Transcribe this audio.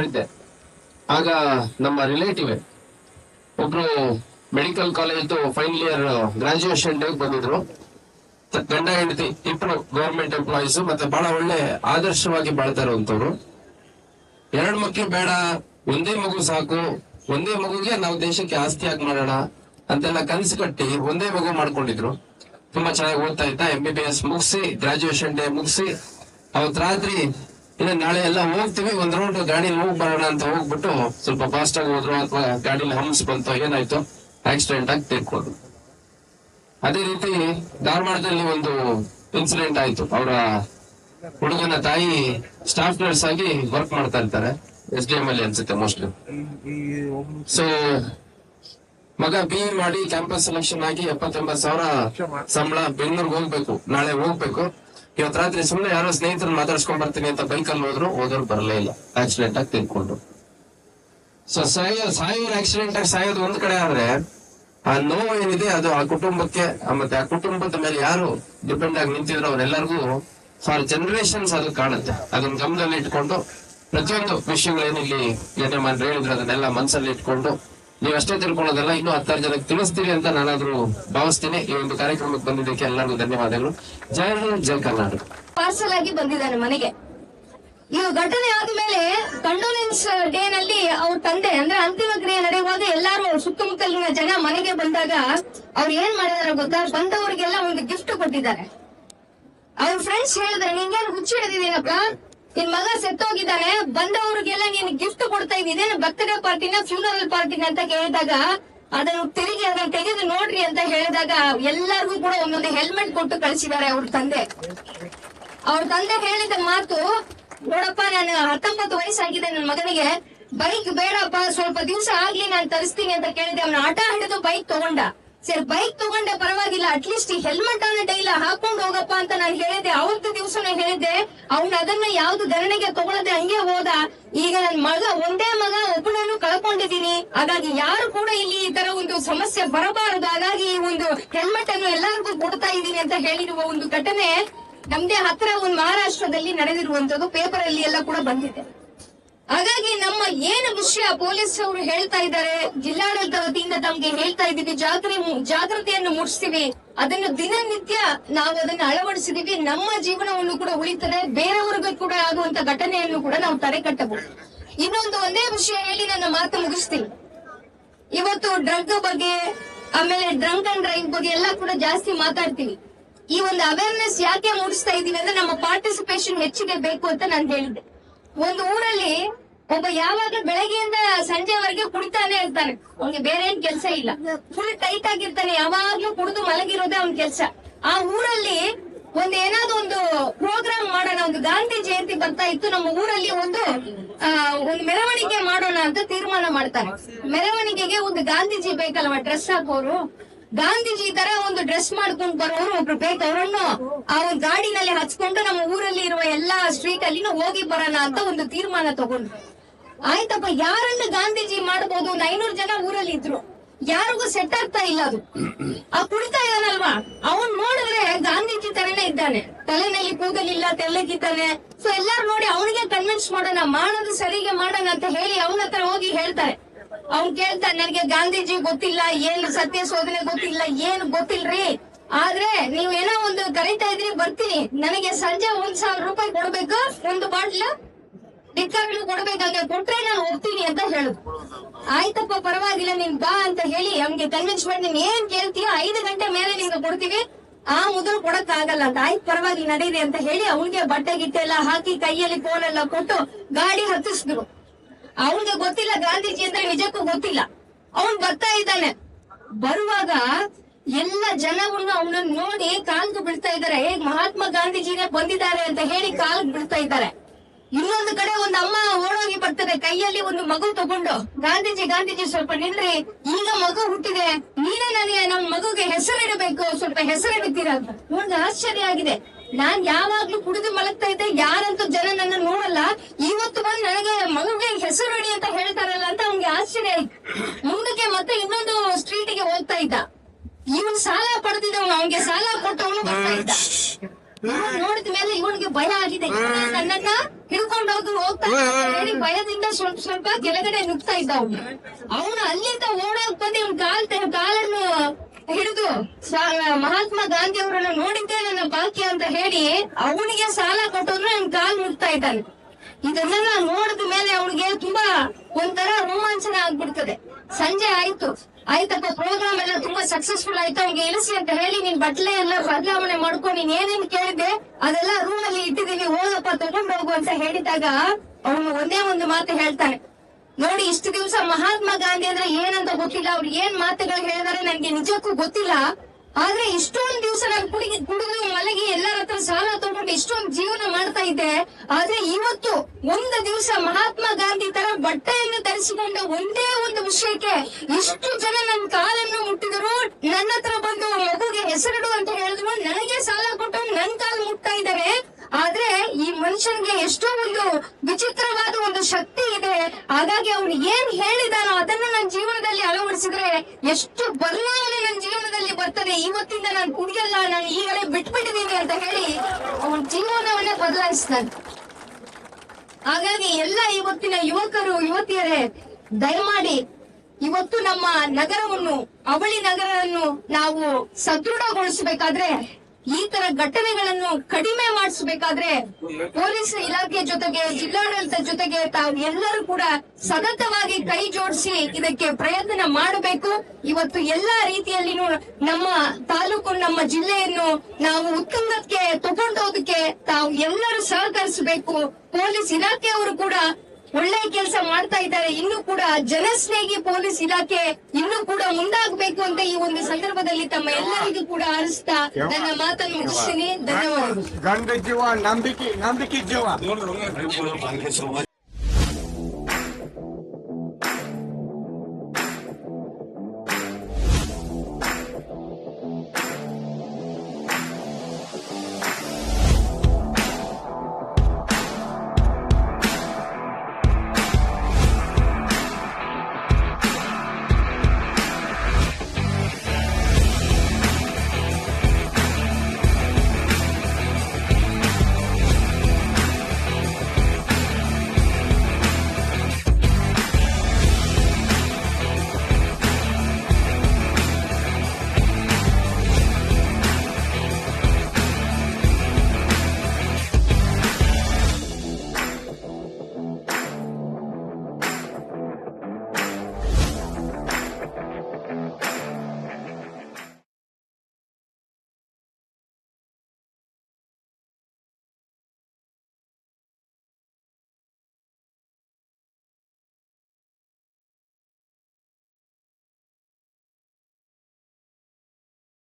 ಇದ್ದೆ ಆಗ ನಮ್ಮ ರಿಲೇಟಿವ್, ಒಬ್ರು medical college final year graduation day ಬಂದಿದ್ರು. ಗಂಡ ಹೆಂಡತಿ ಇಬ್ರು ಗವರ್ಮೆಂಟ್ ಎಂಪ್ಲಾಯೀಸ್ ಮತ್ತೆ ಬಹಳ ಒಳ್ಳೆ ಆದರ್ಶವಾಗಿ ಬಾಳ್ತಾ ಇರುವಂತವ್ರು ಎರಡ್ ಮಕ್ಕಳು ಬೇಡ, ಒಂದೇ ಮಗು ಸಾಕು, ಒಂದೇ ಮಗುಗೆ ನಾವು ದೇಶಕ್ಕೆ ಆಸ್ತಿಯಾಗಿ ಮಾಡೋಣ ಅಂತೆಲ್ಲ ಕನಸು ಕಟ್ಟಿ ಒಂದೇ ಮಗು ಮಾಡ್ಕೊಂಡಿದ್ರು. ತುಂಬಾ ಚೆನ್ನಾಗಿ ಓದ್ತಾ ಇದ್ದ ಎಂ ಬಿ ಬಿ ಎಸ್ ಮುಗಿಸಿ ಗ್ರಾಜುಯೇಷನ್ ಡೇ ಮುಗಿಸಿ, ಅವತ್ ರಾತ್ರಿ ಇನ್ನು ನಾಳೆ ಎಲ್ಲ ಹೋಗ್ತೀವಿ, ಒಂದ್ ರೌಂಡ್ ಗಾಡಿ ಹೋಗ್ ಬರೋಣ ಅಂತ ಹೋಗ್ಬಿಟ್ಟು ಸ್ವಲ್ಪ ಫಾಸ್ಟ್ ಆಗಿ ಹೋದ್ರು ಅಥವಾ ಗಾಡಿಲಿ ಹಮ್ಸ್ ಬಂತು ಏನಾಯ್ತು ಆಕ್ಸಿಡೆಂಟ್ ಆಗಿ ತೀರ್ಕೋದು ಅದೇ ರೀತಿ ಧಾರವಾಡದಲ್ಲಿ ಒಂದು ಇನ್ಸಿಡೆಂಟ್ ಆಯ್ತು. ಅವರ ಹುಡುಗನ ತಾಯಿ ಸ್ಟಾಫ್ ನರ್ಸ್ ಆಗಿ ವರ್ಕ್ ಮಾಡ್ತಾ ಇರ್ತಾರೆ ಎಸ್ ಡಿ ಎಂ ಅಲ್ಲಿ ಅನ್ಸುತ್ತೆ ಮೋಸ್ಟ್ಲಿ ಸೊ ಮಗ ಬಿ ಮಾಡಿ ಕ್ಯಾಂಪಸ್ ಸೆಲೆಕ್ಷನ್ ಆಗಿ ಎಪ್ಪತ್ತೊಂಬತ್ತು ಸಾವಿರ ಸಂಬಳ ಬೆಂಗಳೂರಿಗೆ ಹೋಗ್ಬೇಕು. ನಾಳೆ ಹೋಗ್ಬೇಕು. ಇವತ್ ರಾತ್ರಿ ಸುಮ್ನೆ ಯಾರೋ ಸ್ನೇಹಿತರನ್ನ ಮಾತಾಡ್ಸ್ಕೊಂಡ್ ಬರ್ತೀನಿ ಅಂತ ಬೈಕಲ್ಲಿ ಹೋದ್ರು, ಹೋದವ್ರು ಬರಲೇ ಇಲ್ಲ. ಆಕ್ಸಿಡೆಂಟ್ ಆಗಿ ತಿಳ್ಕೊಂಡ್ರು. ಸೊ ಸಾಯೋ, ಸಾಯೋರು ಆಕ್ಸಿಡೆಂಟ್ ಆಗಿ ಸಾಯೋದು ಒಂದ್ ಕಡೆ ಆದ್ರೆ, ಆ ನೋವು ಏನಿದೆ ಅದು ಆ ಕುಟುಂಬಕ್ಕೆ ಮತ್ತೆ ಆ ಕುಟುಂಬದ ಮೇಲೆ ಯಾರು ಡಿಪೆಂಡ್ ಆಗಿ ನಿಂತಿದ್ರು ಅವ್ರೆಲ್ಲರಿಗೂ ಫಾರ್ ಜನರೇಷನ್ಸ್ ಅದು ಕಾಣುತ್ತೆ. ಅದನ್ನ ಗಮನದಲ್ಲಿ ಇಟ್ಕೊಂಡು ಪ್ರತಿಯೊಂದು ವಿಷಯಗಳೇನಿಲ್ಲಿ ಏನೇ ಮಾಡಿ ಹೇಳಿದ್ರು, ಅದನ್ನೆಲ್ಲ ಮನಸ್ಸಲ್ಲಿ ಇಟ್ಕೊಂಡು ನೀವಷ್ಟೇ ತಿಳ್ಕೊಳ್ಳೋದಲ್ಲ, ಇನ್ನೂ ಹತ್ತಾರು ಜನಕ್ಕೆ ತಿಳಿಸ್ತೀವಿ ಅಂತ ನಾನಾದ್ರೂ ಭಾವಿಸ್ತೇನೆ. ಈ ಒಂದು ಕಾರ್ಯಕ್ರಮಕ್ಕೆ ಬಂದಿದ್ದಕ್ಕೆ ಎಲ್ಲರಿಗೂ ಧನ್ಯವಾದಗಳು. ಜೈ ಹಿಂದ್, ಜೈ ಕರ್ನಾಟಕ. ಪಾರ್ಸಲ್ ಆಗಿ ಬಂದಿದ್ದಾನೆ ಮನೆಗೆ. ಈ ಘಟನೆ ಆದ್ಮೇಲೆ ಕಂಡೋಲೆನ್ಸ್ ಡೇ ನಲ್ಲಿ ಅವ್ರ ತಂದೆ, ಅಂದ್ರೆ ಅಂತಿಮ ಕ್ರಿಯೆ ನಡೆಯುವಾಗ ಎಲ್ಲಾರು ಸುತ್ತಮುತ್ತಲಿನ ಜನ ಮನೆಗೆ ಬಂದಾಗ ಅವ್ರು ಏನ್ ಮಾಡಿದಾರೆ ಗೊತ್ತಾ? ಬಂದವರಿಗೆಲ್ಲ ಒಂದು ಗಿಫ್ಟ್ ಕೊಟ್ಟಿದ್ದಾರೆ. ಅವ್ರ ಫ್ರೆಂಡ್ಸ್ ಹೇಳಿದ್ರೆ, ನಿಂಗೇನು ಹಿಡಿದಿದ್ದೀನಪ್ಪ ನಿನ್ ಮಗ ಸೆತ್ತೋಗಿದ್ದಾನೆ, ಬಂದವ್ರಿಗೆಲ್ಲ ನೀನ್ ಗಿಫ್ಟ್ ಕೊಡ್ತಾ ಇದ್ದೀನಿ ಬರ್ತ್ಡೇ ಪಾರ್ಟಿನ ಫ್ಯೂನರಲ್ ಪಾರ್ಟಿನ ಅಂತ ಕೇಳಿದಾಗ, ಅದನ್ನ ತಿರುಗಿ ಅದನ್ನ ತೆಗೆದು ನೋಡ್ರಿ ಅಂತ ಹೇಳಿದಾಗ, ಎಲ್ಲರಿಗೂ ಕೂಡ ಒಂದೊಂದು ಹೆಲ್ಮೆಟ್ ಕೊಟ್ಟು ಕಳಿಸಿದ್ದಾರೆ ಅವ್ರ ತಂದೆ. ಅವ್ರ ತಂದೆ ಹೇಳಿದ ಮಾತು, ನೋಡಪ್ಪ, ನಾನು ಹತ್ತೊಂಬತ್ತು ವಯಸ್ಸಾಗಿದೆ ನನ್ನ ಮಗನಿಗೆ ಬೈಕ್ ಬೇಡಪ್ಪ, ಸ್ವಲ್ಪ ದಿವಸ ಆಗ್ಲಿ, ನಾನು ತರಿಸ್ತೀನಿ ಅಂತ ಕೇಳಿದೆ. ಅವನ ಆಟ ಹಿಡಿದು ಬೈಕ್ ತಗೊಂಡ. ಸರಿ ಬೈಕ್ ತಗೊಂಡೆ, ಪರವಾಗಿಲ್ಲ. ಅಟ್ಲೀಸ್ಟ್ ಹೆಲ್ಮೆಟ್ ಅನ್ನ ಡೈಲ ಹಾಕೊಂಡು ಹೋಗಪ್ಪ ಅಂತ ನಾನು ಹೇಳಿದೆ ಅವತ್ತು ದಿವಸ ಹೇಳಿದ್ದೆ. ಅವ್ನ ಅದನ್ನ ಯಾವ್ದು ಧರಣಿಗೆ ತಗೊಳದೆ ಹಂಗೆ ಹೋದ. ಈಗ ನನ್ ಮಗ, ಒಂದೇ ಮಗ, ಒಬ್ಬನನ್ನು ಕಳ್ಕೊಂಡಿದ್ದೀನಿ. ಹಾಗಾಗಿ ಯಾರು ಕೂಡ ಇಲ್ಲಿ ಈ ತರ ಒಂದು ಸಮಸ್ಯೆ ಬರಬಾರದು. ಹಾಗಾಗಿ ಈ ಒಂದು ಹೆಲ್ಮೆಟ್ ಅನ್ನು ಎಲ್ಲರಿಗೂ ಕೊಡ್ತಾ ಇದ್ದೀನಿ ಅಂತ ಹೇಳಿರುವ ಒಂದು ಘಟನೆ ನಮ್ದೇ ಹತ್ರ ಒಂದು ಮಹಾರಾಷ್ಟ್ರದಲ್ಲಿ ನಡೆದಿರುವಂತದ್ದು. ಪೇಪರ್ ಅಲ್ಲಿ ಎಲ್ಲ ಕೂಡ ಬಂದಿದೆ. ಹಾಗಾಗಿ ನಮ್ಮ ಏನು ವಿಷಯ ಪೊಲೀಸ್ ಅವರು ಹೇಳ್ತಾ ಇದ್ದಾರೆ, ಜಿಲ್ಲಾಡಳಿತ ವತಿಯಿಂದ ತಮ್ಗೆ ಹೇಳ್ತಾ ಇದ್ದೀವಿ ಜಾಗೃತಿ ಜಾಗೃತಿಯನ್ನು ಮೂಡಿಸ್ತೀವಿ. ಅದನ್ನು ದಿನನಿತ್ಯ ನಾವು ಅದನ್ನು ಅಳವಡಿಸಿದೀವಿ ನಮ್ಮ ಜೀವನವನ್ನು ಕೂಡ ಉಳಿತದೆ, ಬೇರೆಯವರಿಗೂ ಕೂಡ ಆಗುವಂತ ಘಟನೆಯನ್ನು ಕೂಡ ನಾವು ತಡೆಗಟ್ಟಬಹುದು ಇನ್ನೊಂದು ಒಂದೇ ವಿಷಯ ಹೇಳಿ ನನ್ನ ಮಾತು ಮುಗಿಸ್ತೀನಿ. ಇವತ್ತು ಡ್ರಗ್ ಬಗ್ಗೆ, ಆಮೇಲೆ ಡ್ರಂಕ್ ಅಂಡ್ ಡ್ರೈವ್ ಬಗ್ಗೆ ಎಲ್ಲ ಕೂಡ ಜಾಸ್ತಿ ಮಾತಾಡ್ತೀವಿ ಈ ಒಂದು ಅವೇರ್ನೆಸ್ ಯಾಕೆ ಮೂಡಿಸ್ತಾ ಇದೀವಿ ಅಂದ್ರೆ ನಮ್ಮ ಪಾರ್ಟಿಸಿಪೇಷನ್ ಹೆಚ್ಚಿಗೆ ಬೇಕು ಅಂತ ನಾನು ಹೇಳಿದ್ದೆ. ಒಂದು ಊರಲ್ಲಿ ಒಬ್ಬ ಯಾವಾಗ ಬೆಳಗ್ಗೆಯಿಂದ ಸಂಜೆವರೆಗೆ ಕುಡಿತಾನೆ ಇರ್ತಾನೆ ಅವ್ನಿಗೆ ಬೇರೆ ಏನ್ ಕೆಲಸ ಇಲ್ಲ. ಫುಲ್ ಟೈಟ್ ಆಗಿರ್ತಾನೆ. ಯಾವಾಗ್ಲೂ ಕುಡಿದು ಮಲಗಿರೋದೇ ಅವ್ನ ಕೆಲಸ. ಆ ಊರಲ್ಲಿ ಒಂದ್ ಏನಾದ್ರು ಒಂದು ಪ್ರೋಗ್ರಾಮ್ ಮಾಡೋಣ, ಒಂದು ಗಾಂಧಿ ಜಯಂತಿ ಬರ್ತಾ ಇತ್ತು, ನಮ್ಮ ಊರಲ್ಲಿ ಒಂದು ಒಂದು ಮೆರವಣಿಗೆ ಮಾಡೋಣ ಅಂತ ತೀರ್ಮಾನ ಮಾಡ್ತಾರೆ. ಮೆರವಣಿಗೆಗೆ ಒಂದು ಗಾಂಧೀಜಿ ಬೇಕಲ್ವಾ, ಡ್ರೆಸ್ ಹಾಕೋರು? ಗಾಂಧೀಜಿ ತರ ಒಂದು ಡ್ರೆಸ್ ಮಾಡ್ಕೊಂಡು ಬರೋರು ಒಬ್ರು ಬೇಕು ಅವರನ್ನು ಆ ಒಂದು ಗಾಡಿನಲ್ಲಿ ಹಚ್ಕೊಂಡು ನಮ್ಮ ಊರಲ್ಲಿ ಇರುವ ಎಲ್ಲಾ ಸ್ಟ್ರೀಟ್ ಅಲ್ಲಿ ಹೋಗಿ ಬರೋಣ ಅಂತ ಒಂದು ತೀರ್ಮಾನ ತಗೊಂಡ್ರು. ಆಯ್ತಪ್ಪ, ಯಾರನ್ನು ಗಾಂಧೀಜಿ ಮಾಡಬಹುದು ಒಂದು ಐನೂರು ಜನ ಊರಲ್ಲಿ ಇದ್ರು. ಯಾರಿಗೂ ಸೆಟ್ ಆಗ್ತಾ ಇಲ್ಲ ಅದು. ಆ ಕುಡಿತಾ ಇದ್ದಾನಲ್ವಾ ಅವನ್ ನೋಡಿದ್ರೆ ಗಾಂಧೀಜಿ ತರನೇ ಇದ್ದಾನೆ. ತಲೆನಲ್ಲಿ ಕೂದಲಿಲ್ಲ, ತೆಳ್ಳಗಿದ್ದಾನೆ. ಸೊ ಎಲ್ಲಾರು ನೋಡಿ ಅವನಿಗೆ ಕನ್ವಿನ್ಸ್ ಮಾಡೋಣ, ಮಾಡೋದು ಸರಿಗೆ ಮಾಡೋಣ ಅಂತ ಹೇಳಿ ಅವನ ಹೋಗಿ ಹೇಳ್ತಾರೆ. ಅವ್ನ್ ಕೇಳ್ತಾ ನನಗೆ ಗಾಂಧೀಜಿ ಗೊತ್ತಿಲ್ಲ, ಏನು ಸತ್ಯ ಗೊತ್ತಿಲ್ಲ, ಏನು ಗೊತ್ತಿಲ್ರಿ? ಆದ್ರೆ ನೀವ್ ಏನೋ ಒಂದು ಕರೀತಾ ಇದ್ರಿ, ಬರ್ತೀನಿ. ನನಗೆ ಸಂಜೆ ಒಂದ್ ಸಾವಿರ ರೂಪಾಯಿ ಕೊಡ್ಬೇಕು, ಒಂದು ಬಾಟ್ಲ ಲಿಕ್ಕರ್ಗಳು ಕೊಡ್ಬೇಕಾದ್ರೆ ಕೊಟ್ರೆ ನಾನು ಹೋಗ್ತೀನಿ ಅಂತ ಹೇಳುದು. ಆಯ್ತಪ್ಪ, ಪರವಾಗಿಲ್ಲ, ನೀನ್ ಬಾ ಅಂತ ಹೇಳಿ ಅವ್ನಿಗೆ ಕನ್ವಿನ್ಸ್ ಮಾಡಿ ನೀನ್ ಏನ್ ಕೇಳ್ತೀಯ ಐದು ಗಂಟೆ ಮೇಲೆ ನಿಂಗೆ ಕೊಡ್ತೀವಿ. ಆ ಮೊದಲು ಕೊಡಕ್ ಆಗಲ್ಲ ಅಂತ, ಆಯ್ತು ಪರವಾಗಿ ನಡೀರಿ ಅಂತ ಹೇಳಿ ಅವನಿಗೆ ಬಟ್ಟೆ ಗಿಟ್ಟೆ ಎಲ್ಲ ಹಾಕಿ ಕೈಯಲ್ಲಿ ಫೋನ್ ಎಲ್ಲ ಕೊಟ್ಟು ಗಾಡಿ ಹತ್ತಿಸಿದ್ರು. ಅವನಿಗೆ ಗೊತ್ತಿಲ್ಲ ಗಾಂಧೀಜಿ ಅಂದ್ರೆ ನಿಜಕ್ಕೂ ಗೊತ್ತಿಲ್ಲ. ಅವನ್ ಬರ್ತಾ ಇದ್ದಾನೆ. ಬರುವಾಗ ಎಲ್ಲ ಜನವನ್ನು ಅವನನ್ನ ನೋಡಿ ಕಾಲ್ಗೆ ಬಿಡ್ತಾ ಇದ್ದಾರೆ. ಹೇಗ್ ಮಹಾತ್ಮ ಗಾಂಧೀಜಿನೇ ಬಂದಿದ್ದಾರೆ ಅಂತ ಹೇಳಿ ಕಾಲ್ಗೆ ಬಿಡ್ತಾ ಇದ್ದಾರೆ. ಇನ್ನೊಂದು ಕಡೆ ಒಂದು ಅಮ್ಮ ಓಡೋಗಿ ಬರ್ತಾರೆ ಕೈಯಲ್ಲಿ ಒಂದು ಮಗು ತಗೊಂಡು, ಗಾಂಧೀಜಿ ಗಾಂಧೀಜಿ, ಸ್ವಲ್ಪ ನಿಲ್ರಿ. ಈಗ ಮಗು ಹುಟ್ಟಿದೆ. ನೀನೇ ನನಗೆ ನಮ್ಮ ಮಗುಗೆ ಹೆಸರಿಡಬೇಕು. ಸ್ವಲ್ಪ ಹೆಸರಿಡ್ತೀರಾ ಅಂತ. ಆಶ್ಚರ್ಯ ಆಗಿದೆ. ನಾನ್ ಯಾವಾಗ್ಲೂ ಕುಡಿದು ಮಲಗ್ತಾ ಇದ್ದೆ, ಯಾರಂತೂ ಜನ ನನ್ನ ನೋಡಲ್ಲ. ಇವತ್ತು ಬಂದು ನನಗೆ ಮಗುಗೆ ಹೆಸರು ಇಡಿ ಅಂತ ಹೇಳ್ತಾರಲ್ಲ ಅಂತ ಅವ್ನಿಗೆ ಆಶ್ಚರ್ಯ ಆಯ್ತು. ಮುಂದಕ್ಕೆ ಮತ್ತೆ ಇನ್ನೊಂದು ಸ್ಟ್ರೀಟಿಗೆ ಹೋಗ್ತಾ ಇದ್ದ. ಇವನ್ ಸಾಲ ಪಡೆದಿದ್ದವನು, ಅವನಿಗೆ ಸಾಲ ಕೊಟ್ಟವನು ಬರ್ತಾ ಇದ್ದ. ನೋಡಿದ ಮೇಲೆ ಇವನಿಗೆ ಭಯ ಆಗಿದೆ. ನನ್ನನ್ನ ಹಿಡ್ಕೊಂಡು ಹೋಗಿ ಹೋಗ್ತಾ ಹೇಳಿ ಭಯದಿಂದ ಸ್ವಲ್ಪ ಸ್ವಲ್ಪ ಕೆಳಗಡೆ ನುಗ್ತಾ ಇದ್ದ ಅವನು. ಅವನು ಅಲ್ಲಿಂದ ಓಡೋಗ್ ಬಂದು ಇವ್ನ ಕಾಲ್ ತೆ- ಕಾಲನ್ನು ಹಿಡಿದು ಸ್ವ- ಮಹಾತ್ಮ ಗಾಂಧಿ ಅವರನ್ನು ನೋಡಿದ್ದೆ ನನ್ನ ಬಾಕಿ ಅಂತ ಹೇಳಿ ಅವನಿಗೆ ಸಾಲ ಕೊಟ್ಟೋದ್ರೆ ನನ್ ಕಾಲ್ ಮುಗ್ತಾ ಇದ್ದಾನೆ. ಇದನ್ನೆಲ್ಲ ನೋಡಿದ ಮೇಲೆ ಅವನಿಗೆ ತುಂಬಾ ಒಂಥರ ರೋಮಾಂಚನ ಆಗ್ಬಿಡ್ತದೆ. ಸಂಜೆ ಆಯ್ತು. ಆಯ್ತಪ್ಪ ಪ್ರೋಗ್ರಾಮ್ ಎಲ್ಲ ತುಂಬಾ ಸಕ್ಸಸ್ಫುಲ್ ಆಯ್ತು. ಅವ್ನಿಗೆ ಇಳಿಸಿ ಅಂತ ಹೇಳಿ ನೀನ್ ಬಟ್ಲೆ ಎಲ್ಲ ಬದಲಾವಣೆ ಮಾಡ್ಕೊಂಡು ನೀನ್ ಏನೇನ್ ಕೇಳಿದೆ ಅದೆಲ್ಲ ರೂಮ್ ಅಲ್ಲಿ ಇಟ್ಟಿದೀವಿ ಓದಪ್ಪ ತಗೊಂಡ್ ಹೋಗು ಅಂತ ಹೇಳಿದಾಗ ಅವನು ಒಂದೇ ಒಂದು ಮಾತು ಹೇಳ್ತಾನೆ. ನೋಡಿ, ಇಷ್ಟು ದಿವಸ ಮಹಾತ್ಮ ಗಾಂಧಿ ಅಂದ್ರೆ ಏನಂತ ಗೊತ್ತಿಲ್ಲ. ಅವ್ರು ಏನ್ ಮಾತುಗಳು ಹೇಳಿದಾರೆ ನನ್ಗೆ ನಿಜಕ್ಕೂ ಗೊತ್ತಿಲ್ಲ. ಆದ್ರೆ ಇಷ್ಟೊಂದು ದಿವಸ ನಾನು ಕುಡಿಗೆ ಕುಡಿದು ಮಲಗಿ ಎಲ್ಲರ ಹತ್ರ ಸಾಲ ತಗೊಂಡು ಇಷ್ಟೊಂದು ಜೀವನ ಮಾಡ್ತಾ ಇದ್ದೆ. ಆದ್ರೆ ಇವತ್ತು ಒಂದು ದಿವಸ ಮಹಾತ್ಮ ಗಾಂಧಿ ತರ ಬಟ್ಟೆಯನ್ನು ಧರಿಸಿಕೊಂಡ ಒಂದೇ ಒಂದು ವಿಷಯಕ್ಕೆ ಇಷ್ಟು ಜನ ನನ್ನ ಕಾಲನ್ನು ಮುಟ್ಟಿದರು. ನನ್ನ ಹತ್ರ ಬಂದು ಮಗುಗೆ ಹೆಸರಿಡು ಅಂತ ಹೇಳಿದ್ರು. ನನಗೆ ಸಾಲ ಕೊಟ್ಟು ನನ್ ಕಾಲು ಮುಟ್ತಾ ಇದ್ದಾರೆ ಆದ್ರೆ ಈ ಮನುಷ್ಯನಿಗೆ ಎಷ್ಟೋ ಒಂದು ವಿಚಿತ್ರವಾದ ಒಂದು ಶಕ್ತಿ ಹಾಗಾಗಿ ಅವನು ಏನ್ ಹೇಳಿದಾನೋ ಅದನ್ನ ನನ್ನ ಜೀವನದಲ್ಲಿ ಅಳವಡಿಸಿದ್ರೆ ಎಷ್ಟು ಬದಲಾವಣೆ ನನ್ನ ಜೀವನದಲ್ಲಿ ಬರ್ತದೆ. ಇವತ್ತಿಂದ ನಾನು ಕುಡಿಯಲ್ಲ, ನಾನು ಈಗಲೇ ಬಿಟ್ಬಿಟ್ಟಿದ್ದೀನಿ ಅಂತ ಹೇಳಿ ಅವನ ಜೀವನವನ್ನೇ ಬದಲಾಯಿಸ್ತಾನೆ. ಹಾಗಾಗಿ ಎಲ್ಲ ಇವತ್ತಿನ ಯುವಕರು, ಯುವತಿಯರೇ, ದಯಮಾಡಿ ಇವತ್ತು ನಮ್ಮ ನಗರವನ್ನು, ಅವಳಿ ನಗರವನ್ನು ನಾವು ಸದೃಢಗೊಳಿಸಬೇಕಾದ್ರೆ ಈ ತರ ಘಟನೆಗಳನ್ನು ಕಡಿಮೆ ಮಾಡಿಸಬೇಕಾದ್ರೆ ಪೊಲೀಸ್ ಇಲಾಖೆ ಜೊತೆಗೆ, ಜಿಲ್ಲಾಡಳಿತ ಜೊತೆಗೆ ತಾವು ಎಲ್ಲರೂ ಕೂಡ ಸತತವಾಗಿ ಕೈ ಜೋಡಿಸಿ ಇದಕ್ಕೆ ಪ್ರಯತ್ನ ಮಾಡಬೇಕು. ಇವತ್ತು ಎಲ್ಲಾ ರೀತಿಯಲ್ಲಿ ನಮ್ಮ ತಾಲೂಕು, ನಮ್ಮ ಜಿಲ್ಲೆಯನ್ನು ನಾವು ಉತ್ತುಂಗಕ್ಕೆ, ತಗೊಂಡೋದಕ್ಕೆ ತಾವು ಎಲ್ಲರೂ ಸಹಕರಿಸಬೇಕು. ಪೊಲೀಸ್ ಇಲಾಖೆಯವರು ಕೂಡ ಒಳ್ಳೆ ಕೆಲಸ ಮಾಡ್ತಾ ಇದ್ದಾರೆ. ಇನ್ನು ಕೂಡ ಜನಸ್ನೇಹಿ ಪೊಲೀಸ್ ಇಲಾಖೆ ಇನ್ನು ಕೂಡ ಮುಂದಾಗಬೇಕು ಅಂತ ಈ ಒಂದು ಸಂದರ್ಭದಲ್ಲಿ ತಮ್ಮ ಎಲ್ಲರಿಗೂ ಕೂಡ ಅರಿಸ್ತಾ ನನ್ನ ಮಾತನ್ನು ಮುಗಿಸ್ತೀನಿ. ಧನ್ಯವಾದಗಳು. ನಂಬಿಕೆ ನಂಬಿಕೆ ಜೀವ.